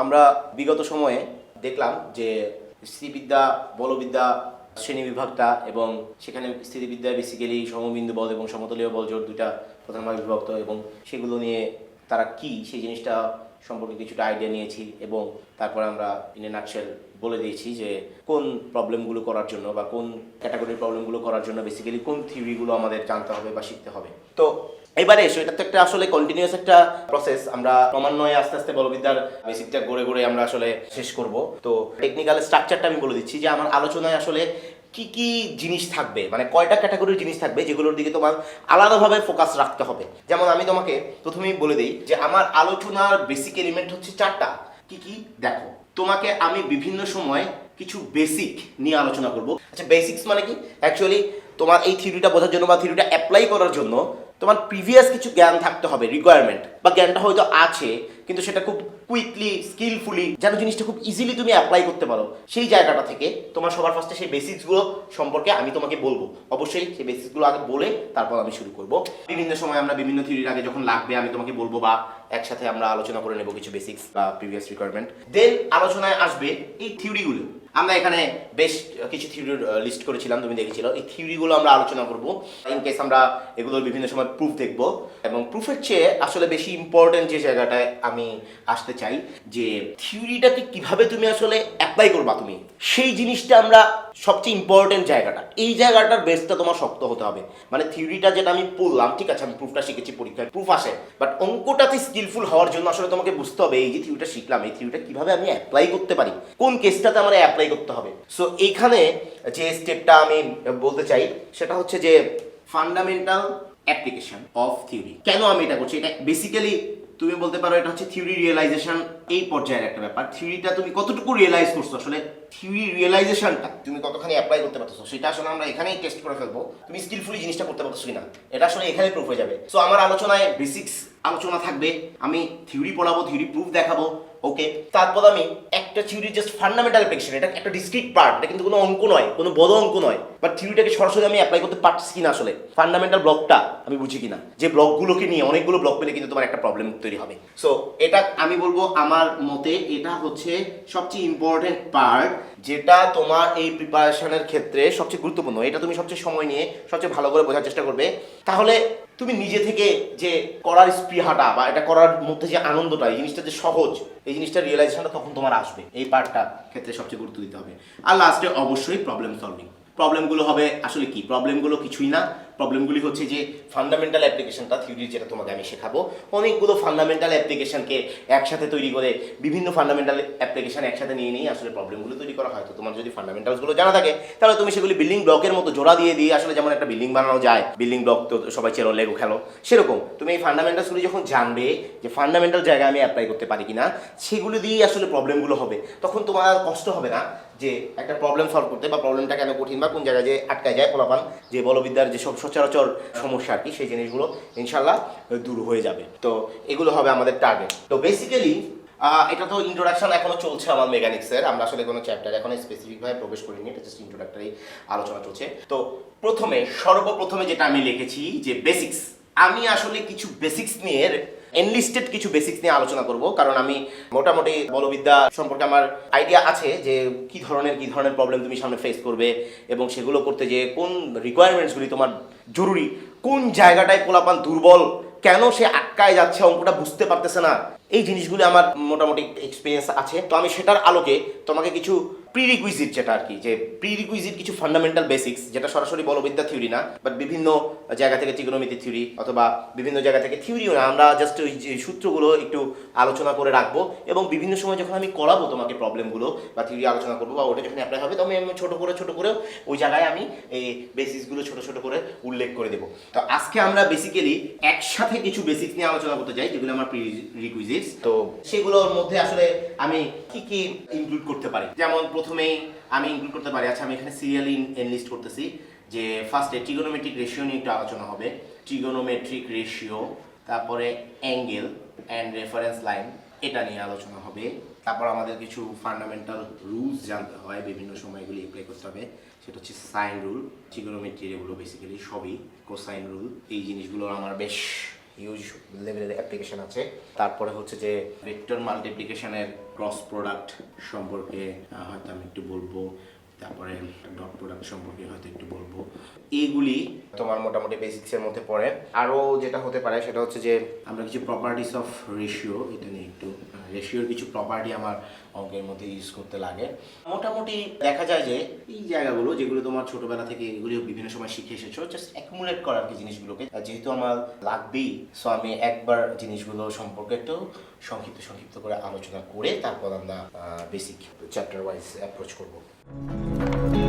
আমরা বিগত সময়ে দেখলাম যে স্থিতিবিদ্যা বলবিদ্যা, শ্রেণি বিভাগটা এবং সেখানে স্থিতিবিদ্যা বেসিক্যালি সমবিন্দু বল এবং সমতলীয় বল জোর দুইটা প্রধানভাবে বিভক্ত এবং সেগুলো নিয়ে তারা কি, সেই জিনিসটা সম্পর্কে কিছুটা আইডিয়া নিয়েছি এবং তারপর আমরা ইন এ বলে দিয়েছি যে কোন প্রবলেমগুলো করার জন্য বা কোন ক্যাটাগরির প্রবলেমগুলো করার জন্য বেসিক্যালি কোন থিওরিগুলো আমাদের জানতে হবে বা শিখতে হবে। তো এবারে এসো এটা তো একটা আসলে কন্টিনিউয়াস একটা প্রসেস আমরা ক্রমান্বয়ে আস্তে আস্তে বলবিদ্যার বেসিকটা গড়ে গড়ে আমরা আসলে শেষ করব। তো টেকনিক্যাল স্ট্রাকচারটা আমি বলে দিচ্ছি যে, আমার আলোচনায় আসলে কি কি জিনিস থাকবে? মানে কয়টা ক্যাটাগরির জিনিস থাকবে যেগুলোর দিকে তোমার আলাদাভাবে ফোকাস রাখতে হবে? যেমন আমি তোমাকে প্রথমেই বলে দিই যে, আমার আলোচনার বেসিক এলিমেন্ট হচ্ছে চারটা। কি কি? দেখো, তোমাকে আমি বিভিন্ন সময় কিছু বেসিক নিয়ে আলোচনা করব। আচ্ছা বেসিক্স মানে কি? অ্যাকচুয়ালি তোমার এই থিওরিটা বোঝার জন্য বা থিওরিটা অ্যাপ্লাই করার জন্য তোমার প্রিভিয়াস কিছু জ্ঞান থাকতে হবে রিকোয়ারমেন্ট বা জ্ঞানটা হয়তো আছে কিন্তু সেটা খুব কুইকলি স্কিলফুলি যেন জিনিসটা খুব ইজিলি তুমি অ্যাপ্লাই করতে পারো। সেই জায়গাটা থেকে তোমার সবার ফার্স্টে সেই বেসিক্সগুলো সম্পর্কে আমি তোমাকে বলব। অবশ্যই সেই বেসিক্সগুলো আগে বলে তারপর আমি শুরু করব। বিভিন্ন সময় আমরা বিভিন্ন থিওরির আগে যখন লাগবে আমি তোমাকে বলব বা একসাথে আমরা আলোচনা করে নেব কিছু বেসিক্স বা প্রিভিয়াস রিকোয়ারমেন্ট দেন আলোচনায় আসবে এই থিওরিগুলো আমরা এখানে বেশ কিছু থিওরির লিস্ট করেছিলাম, তুমি দেখেছিল। এই থিওরিগুলো আমরা আলোচনা করব। ইন কেস আমরা এগুলোর বিভিন্ন সময় প্রুফ দেখব। এবং প্রুফের চেয়ে আসলে বেশি ইম্পর্টেন্ট যে জায়গাটায় আমি আসতে চাই যে থিওরিটাকে কীভাবে তুমি আসলে অ্যাপ্লাই করবা তুমি? সেই জিনিসটা আমরা সবচেয়ে ইম্পর্টেন্ট জায়গাটা। এই জায়গাটার বেসটা তোমার শক্ত হতে হবে। মানে থিওরিটা যেটা আমি পড়লাম, ঠিক আছে, আমি প্রুফটা শিখেছি পরীক্ষায় প্রুফ আসে। বাট অঙ্কটাতে স্কিলফুল হওয়ার জন্য আসলে তোমাকে বুঝতে হবে, এই যে থিওরিটা শিখলাম, এই থিওরিটা কীভাবে আমি অ্যাপ্লাই করতে পারি? কোন কেসটাতে আমার অ্যাপ্লাই করতে হবে? সো এইখানে যে স্টেপটা আমি বলতে চাই, সেটা হচ্ছে যে ফান্ডামেন্টাল অ্যাপ্লিকেশন অফ থিওরি কেন আমি এটা করছি? এটা বেসিক্যালি তুমি বলতে পারো এটা হচ্ছে থিওরি রিয়েলাইজেশন এই পর্যায়ের একটা ব্যাপার। থিওরিটা তুমি কতটুকু রিয়েলাইজ করছ? আসলে থিওরি রিয়েলাইজেশনটা তুমি কতখানি অ্যাপ্লাই করতে পারছ সেটা আসলে আমরা এখানেই টেস্ট করে ফেলব। তুমি স্কিলফুলি জিনিসটা করতে পারছ কিনা? এটা আসলে এখানে প্রুফ হয়ে যাবে। সো আমার আলোচনায় বেসিক্স আলোচনা থাকবে। আমি থিওরি পড়াবো থিওরি প্রুফ দেখাবো। ওকে তারপর আমি একটা থিওরি জাস্ট ফান্ডামেন্টাল অ্যাপ্লিকেশন এটা একটা ডিসক্রিট পার্ট এটা কিন্তু কোনো অঙ্ক নয়, কোনো বড় অঙ্ক নয় বাট থিওরিটাকে সরাসরি আমি অ্যাপ্লাই করতে পারছি কিনা আসলে? ফান্ডামেন্টাল ব্লকটা আমি বুঝি কিনা? যে ব্লকগুলোকে নিয়ে অনেকগুলো ব্লক পেলে কিন্তু তোমার একটা প্রবলেম তৈরি হবে। সো এটা আমি বলব আমার মতে এটা হচ্ছে সবচেয়ে ইম্পর্টেন্ট পার্ট যেটা তোমার এই প্রিপারেশনের ক্ষেত্রে সবচেয়ে গুরুত্বপূর্ণ, এটা তুমি সবচেয়ে সময় নিয়ে সবচেয়ে ভালো করে বোঝার চেষ্টা করবে। তাহলে তুমি নিজে থেকে যে করার স্পৃহাটা বা এটা করার মধ্যে যে আনন্দটা, এই জিনিসটা যে সহজ, এই জিনিসটা রিয়েলাইজেশনটা তখন তোমার আসবে। এই পার্টটা ক্ষেত্রে সবচেয়ে গুরুত্ব দিতে হবে। আর লাস্টে অবশ্যই প্রবলেম সলভিং প্রবলেমগুলো হবে, আসলে কি? প্রবলেমগুলো কিছুই না। প্রবলেমগুলি হচ্ছে যে ফান্ডামেন্টাল অ্যাপ্লিকেশনটা থিওরি যেটা তোমাকে আমি শেখাবো, অনেকগুলো ফান্ডামেন্টাল অ্যাপ্লিকেশনকে একসাথে তৈরি করে, বিভিন্ন ফান্ডামেন্টাল অ্যাপ্লিকেশন একসাথে নিয়ে নিয়ে আসলে প্রবলেমগুলো তৈরি করা হয়। তো তোমার যদি ফান্ডামেন্টালসগুলো জানা থাকে, তাহলে তুমি সেগুলি বিল্ডিং ব্লকের মতো জোড়া দিয়ে দিয়ে আসলে যেমন একটা বিল্ডিং বানানো যায় বিল্ডিং ব্লক তো সবাই চেরো লেগো খেলো, সেরকম। তুমি এই ফান্ডামেন্টালসগুলি যখন জানবে যে ফান্ডামেন্টাল জায়গায় আমি অ্যাপ্লাই করতে পারি কিনা, সেগুলো দিয়েই আসলে প্রবলেমগুলো হবে, তখন তোমার কষ্ট হবে না। যে একটা প্রবলেম সলভ করতে বা প্রবলেমটা কেন কঠিন বা কোন জায়গায় যে আটকায় যায় ফলাফল, যে বলবিদ্যার যে সব সচরাচর সমস্যা আর কি, সেই জিনিসগুলো ইনশাল্লাহ দূর হয়ে যাবে। তো এগুলো হবে আমাদের টার্গেট তো বেসিক্যালি এটা তো ইন্ট্রোডাকশন এখনও চলছে আমার মেকানিক্সের। আমরা আসলে কোনো চ্যাপ্টার এখন স্পেসিফিকভাবে প্রবেশ করিনি, এটা জাস্ট ইন্ট্রোডাক্টরি আলোচনা চলছে। তো প্রথমে, সর্বপ্রথমে যেটা আমি লিখেছি যে বেসিক্স আমি আসলে কিছু বেসিক্স নিয়ে এনলিস্টেড কিছু বেসিক্স নিয়ে আলোচনা করব, কারণ আমি মোটামুটি বলবিদ্যা সম্পর্কে আমার আইডিয়া আছে যে কি ধরনের কি ধরনের প্রবলেম তুমি সামনে ফেস করবে এবং সেগুলো করতে যে কোন রিকোয়ারমেন্টসগুলি তোমার জরুরি, কোন জায়গাটায় পোলাপান দুর্বল, কেন সে আটকায় যাচ্ছে, অঙ্কটা বুঝতে পারতেছে না। এই জিনিসগুলো আমার মোটামুটি এক্সপিরিয়েন্স আছে। তো আমি সেটার আলোকে তোমাকে কিছু প্রি রিকুইজিট যেটা আর কি, যে প্রি রিকুইজিট কিছু ফান্ডামেন্টাল বেসিক্স যেটা সরাসরি বলবিদ্যা থিওরি না বাট বিভিন্ন জায়গা থেকে ত্রিকোণমিতি থিওরি অথবা বিভিন্ন জায়গা থেকে থিওরিও না, আমরা জাস্ট ওই যে সূত্রগুলো একটু আলোচনা করে রাখব এবং বিভিন্ন সময় যখন আমি করাবো তোমাকে প্রবলেমগুলো বা থিওরি আলোচনা করব বা ওটা যখন অ্যাপ্লাই হবে, তখন আমি ছোটো করে ছোটো করে ওই জায়গায় আমি এই বেসিক্সগুলো ছোটো ছোটো করে উল্লেখ করে দেবো। তো আজকে আমরা বেসিক্যালি একসাথে কিছু বেসিক্স নিয়ে আলোচনা করতে চাই, যেগুলো আমার প্রি তো সেগুলোর মধ্যে আসলে আমি কি কি ইনক্লুড করতে পারি? যেমন প্রথমেই আমি ইনক্লুড করতে পারি আচ্ছা আমি এখানে সিরিয়ালি এনলিস্ট করতেছি, যে ফার্স্টে ট্রিগোনোমেট্রিক রেশিও নিয়ে একটু আলোচনা হবে। ট্রিগোনোমেট্রিক রেশিও তারপরে অ্যাঙ্গেল অ্যান্ড রেফারেন্স লাইন এটা নিয়ে আলোচনা হবে। তারপর আমাদের কিছু ফান্ডামেন্টাল রুলস জানতে হয়, বিভিন্ন সময়গুলি অ্যাপ্লাই করতে হবে। সেটা হচ্ছে সাইন রুল ট্রিগোনোমেট্রির এগুলো বেসিক্যালি সবই কোসাইন রুল এই জিনিসগুলো আমার বেশ হিউজ লেভেলের অ্যাপ্লিকেশন আছে। তারপরে হচ্ছে যে ভেক্টর মাল্টিপ্লিকেশনের ক্রস প্রোডাক্ট সম্পর্কে হয়তো আমি একটু বলব। তারপরে ডট প্রোডাক্ট সম্পর্কে হয়তো একটু বলব। এইগুলি তোমার মোটামুটি বেসিক্সের মধ্যে পড়ে। আরও যেটা হতে পারে সেটা হচ্ছে যে আমরা কিছু প্রপার্টিস অফ রেশিও এটা নিয়ে একটু রেশিওর কিছু প্রপার্টি আমার অঙ্কের মধ্যে ইউজ করতে লাগে। মোটামুটি দেখা যায় যে এই জায়গাগুলো যেগুলো তোমার ছোটবেলা থেকে এগুলি বিভিন্ন সময় শিখে এসেছ জাস্ট অ্যাকুমুলেট করার কি জিনিসগুলোকে। যেহেতু আমার লাগবেই সো আমি একবার জিনিসগুলো সম্পর্কে একটু সংক্ষিপ্ত সংক্ষিপ্ত করে আলোচনা করে তারপর আমরা বেসিক চ্যাপ্টার ওয়াইজ অ্যাপ্রোচ করব। Thank you.